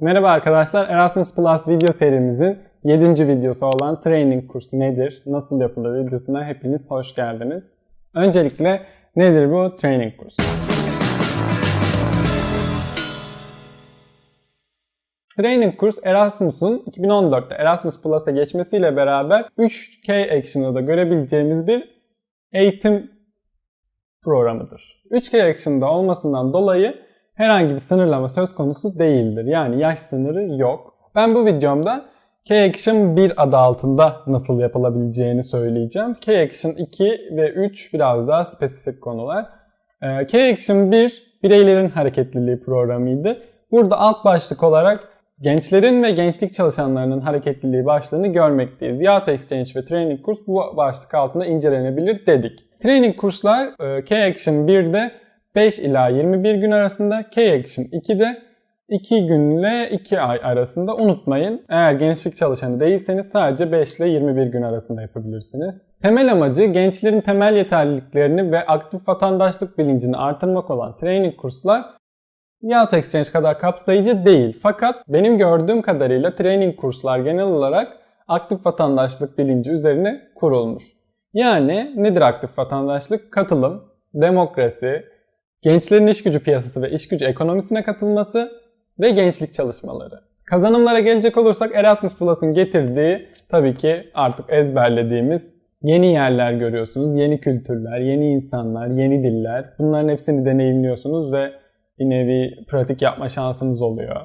Merhaba arkadaşlar, Erasmus Plus video serimizin 7. videosu olan Training Kurs nedir, nasıl yapılır videosuna hepiniz hoş geldiniz. Öncelikle nedir bu Training Kurs? Training Kurs Erasmus'un 2014'te Erasmus Plus'a geçmesiyle beraber 3K Action'da da görebileceğimiz bir eğitim programıdır. 3K Action'da olmasından dolayı herhangi bir sınırlama söz konusu değildir. Yani yaş sınırı yok. Ben bu videomda K-Action 1 adı altında nasıl yapılabileceğini söyleyeceğim. K-Action 2 ve 3 biraz daha spesifik konular. Ee, K-Action 1 bireylerin hareketliliği programıydı. Burada alt başlık olarak gençlerin ve gençlik çalışanlarının hareketliliği başlığını görmekteyiz. Yacht Exchange ve Training Kurs bu başlık altında incelenebilir dedik. Training kurslar e, K-Action 1'de 5 ila 21 gün arasında, K-Action 2'de 2 günle 2 ay arasında unutmayın. Eğer gençlik çalışanı değilseniz sadece 5 ile 21 gün arasında yapabilirsiniz. Temel amacı gençlerin temel yeterliliklerini ve aktif vatandaşlık bilincini artırmak olan training kurslar Yacht Exchange kadar kapsayıcı değil. Fakat benim gördüğüm kadarıyla training kurslar genel olarak aktif vatandaşlık bilinci üzerine kurulmuş. Yani nedir aktif vatandaşlık? Katılım, demokrasi, gençlerin iş gücü piyasası ve iş gücü ekonomisine katılması ve gençlik çalışmaları. Kazanımlara gelecek olursak Erasmus Plus'ın getirdiği tabii ki artık ezberlediğimiz yeni yerler görüyorsunuz, yeni kültürler, yeni insanlar, yeni diller. Bunların hepsini deneyimliyorsunuz ve bir nevi pratik yapma şansınız oluyor.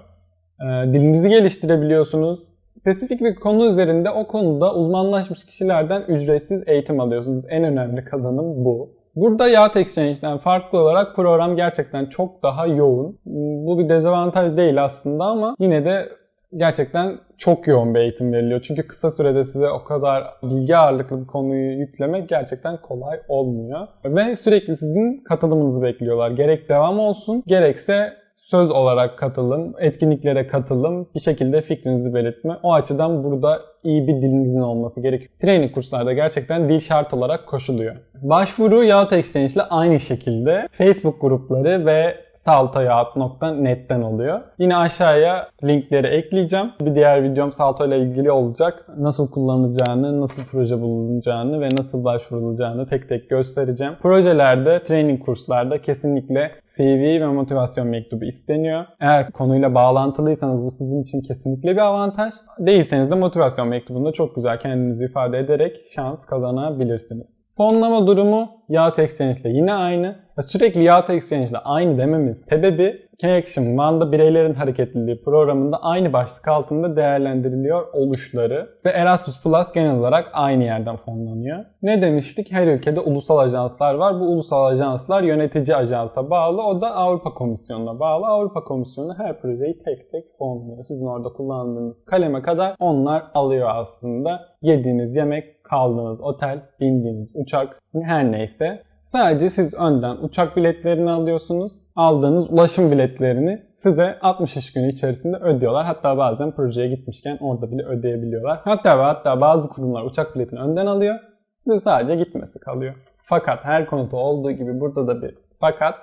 Ee, dilinizi geliştirebiliyorsunuz. Spesifik bir konu üzerinde o konuda uzmanlaşmış kişilerden ücretsiz eğitim alıyorsunuz. En önemli kazanım bu. Burada Yacht Exchange'den farklı olarak program gerçekten çok daha yoğun. Bu bir dezavantaj değil aslında ama yine de gerçekten çok yoğun bir eğitim veriliyor. Çünkü kısa sürede size o kadar bilgi ağırlıklı bir konuyu yüklemek gerçekten kolay olmuyor. Ve sürekli sizin katılımınızı bekliyorlar. Gerek devam olsun gerekse söz olarak katılım, etkinliklere katılım, bir şekilde fikrinizi belirtme. O açıdan burada iyi bir dilinizin olması gerekiyor. Training kurslarda gerçekten dil şart olarak koşuluyor. Başvuru Yacht Exchange ile aynı şekilde Facebook grupları ve saltoyacht.net'ten oluyor. Yine aşağıya linkleri ekleyeceğim. Bir diğer videom Salto ile ilgili olacak. Nasıl kullanılacağını, nasıl proje bulunacağını ve nasıl başvurulacağını tek tek göstereceğim. Projelerde, training kurslarda kesinlikle CV ve motivasyon mektubu isteniyor. Eğer konuyla bağlantılıysanız bu sizin için kesinlikle bir avantaj. Değilseniz de motivasyon mektubunda çok güzel kendinizi ifade ederek şans kazanabilirsiniz. Fonlama durumu Yacht Exchange ile yine aynı. Sürekli Yacht Exchange ile aynı dememin sebebi K-Action One'da bireylerin hareketliliği programında aynı başlık altında değerlendiriliyor oluşları ve Erasmus Plus genel olarak aynı yerden fonlanıyor. Ne demiştik? Her ülkede ulusal ajanslar var. Bu ulusal ajanslar yönetici ajansa bağlı. O da Avrupa Komisyonu'na bağlı. Avrupa Komisyonu her projeyi tek tek fonluyor. Sizin orada kullandığınız kaleme kadar onlar alıyor aslında. Yediğiniz yemek, kaldığınız otel, bindiğiniz uçak her neyse. Sadece siz önden uçak biletlerini alıyorsunuz aldığınız ulaşım biletlerini size 60 iş günü içerisinde ödüyorlar. Hatta bazen projeye gitmişken orada bile ödeyebiliyorlar. Hatta ve hatta bazı kurumlar uçak biletini önden alıyor. Size sadece gitmesi kalıyor. Fakat her konuda olduğu gibi burada da bir fakat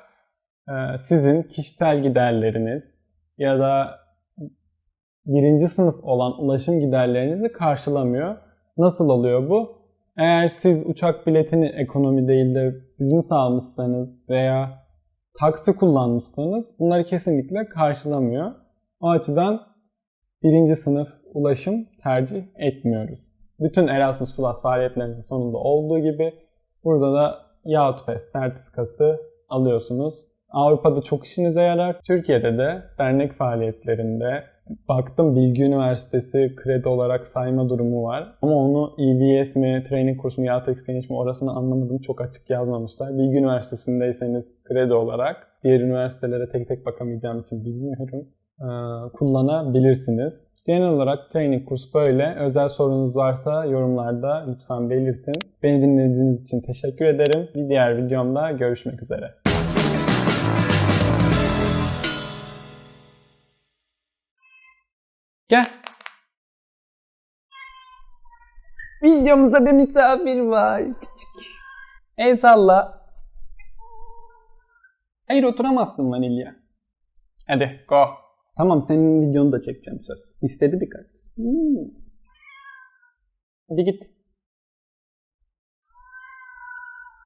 e, sizin kişisel giderleriniz ya da birinci sınıf olan ulaşım giderlerinizi karşılamıyor. Nasıl oluyor bu? Eğer siz uçak biletini ekonomi değil de business almışsanız veya taksi kullanmışsanız bunları kesinlikle karşılamıyor. O açıdan birinci sınıf ulaşım tercih etmiyoruz. Bütün Erasmus Plus faaliyetlerinin sonunda olduğu gibi burada da Pass sertifikası alıyorsunuz. Avrupa'da çok işinize yarar. Türkiye'de de dernek faaliyetlerinde baktım Bilgi Üniversitesi kredi olarak sayma durumu var. Ama onu EBS mi, training kurs mu, Yacht Exchange mi orasını anlamadım. Çok açık yazmamışlar. Bilgi Üniversitesi'ndeyseniz kredi olarak diğer üniversitelere tek tek bakamayacağım için bilmiyorum. kullanabilirsiniz. Genel olarak training kurs böyle. Özel sorunuz varsa yorumlarda lütfen belirtin. Beni dinlediğiniz için teşekkür ederim. Bir diğer videomda görüşmek üzere. Gel. Videomuzda bir misafir var. Küçük. El salla. Hayır oturamazsın vanilya. Hadi go. Tamam senin videonu da çekeceğim söz. İstedi birkaç kişi. Hmm. Hadi git.